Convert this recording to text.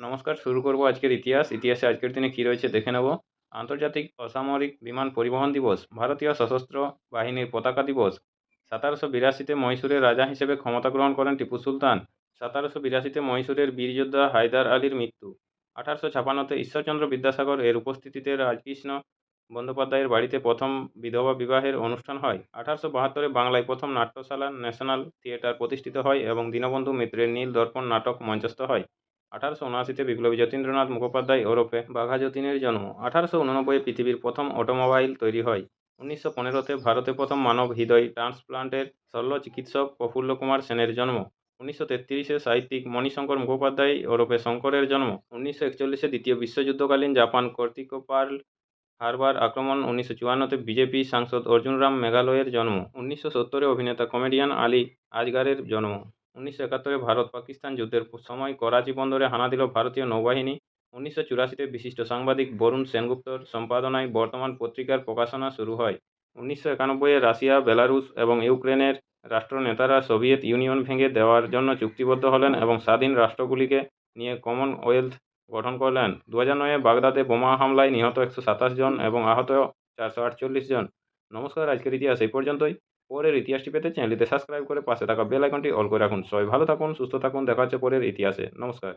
নমস্কার, শুরু করব আজকের ইতিহাস। ইতিহাসে আজকের দিনে কী রয়েছে দেখে নেব। আন্তর্জাতিক অসামরিক বিমান পরিবহন দিবস, ভারতীয় সশস্ত্র বাহিনীর পতাকা দিবস, সতেরোশো বিরাশিতে মহীশূরের রাজা হিসেবে ক্ষমতা গ্রহণ করেন টিপু সুলতান, সতেরোশো বিরাশিতে মহীশূরের বীরযোদ্ধা হায়দার আলীর মৃত্যু, আঠারোশো ছাপান্নতে ঈশ্বরচন্দ্র বিদ্যাসাগর এর উপস্থিতিতে রাজকৃষ্ণ বন্দ্যোপাধ্যায়ের বাড়িতে প্রথম বিধবা বিবাহের অনুষ্ঠান হয়, আঠারোশো বাহাত্তরে বাংলায় প্রথম নাট্যশালা, ন্যাশনাল থিয়েটার প্রতিষ্ঠিত হয় এবং দীনবন্ধু মিত্রের নীল দর্পণ নাটক মঞ্চস্থ হয়। আঠারোশো উনআশিতে বিপ্লবী যতীন্দ্রনাথ মুখোপাধ্যায় ওরফে বাঘা যতীনের জন্ম। আঠারোশো উননব্বইয়ে পৃথিবীর প্রথম অটোমোবাইল তৈরি হয়। উনিশশো পনেরোতে ভারতে প্রথম মানব হৃদয় ট্রান্সপ্লান্টের শল্য চিকিৎসক প্রফুল্ল কুমার সেনের জন্ম। উনিশশো তেত্রিশে সাহিত্যিক মণিশঙ্কর মুখোপাধ্যায় ওরফে শঙ্করের জন্ম। উনিশশো একচল্লিশে দ্বিতীয় বিশ্বযুদ্ধকালীন জাপান কর্তৃক পার্ল হারবার আক্রমণ। উনিশশো চুয়ান্নতে বিজেপি সাংসদ অর্জুন রাম মেঘালয়ের জন্ম। উনিশশো সত্তরে অভিনেতা কমেডিয়ান আলী আজগারের জন্ম। উনিশশো একাত্তরে ভারত পাকিস্তান যুদ্ধের সময় করাচি বন্দরে হানা দিল ভারতীয় নৌবাহিনী। উনিশশো চুরাশিতে বিশিষ্ট সাংবাদিক বরুণ সেনগুপ্তর সম্পাদনায় বর্তমান পত্রিকার প্রকাশনা শুরু হয়। উনিশশো একানব্বইয়ে রাশিয়া, বেলারুশ এবং ইউক্রেনের রাষ্ট্রনেতারা সোভিয়েত ইউনিয়ন ভেঙে দেওয়ার জন্য চুক্তিবদ্ধ হলেন এবং স্বাধীন রাষ্ট্রগুলিকে নিয়ে কমনওয়েলথ গঠন করলেন। দু হাজার নয়ে বাগদাদে বোমা হামলায় নিহত একশো সাতাশ জন এবং আহত চারশো আটচল্লিশ জন। নমস্কার, আজকের ইতিহাস এই পর্যন্তই। পরের ইতিহাসটি পেতে চ্যানেলটিতে সাবস্ক্রাইব করে পাশে থাকা বেল আইকনটি অল করে রাখুন। সবাই ভালো থাকুন, সুস্থ থাকুন, দেখা হচ্ছে পরের ইতিহাসে। নমস্কার।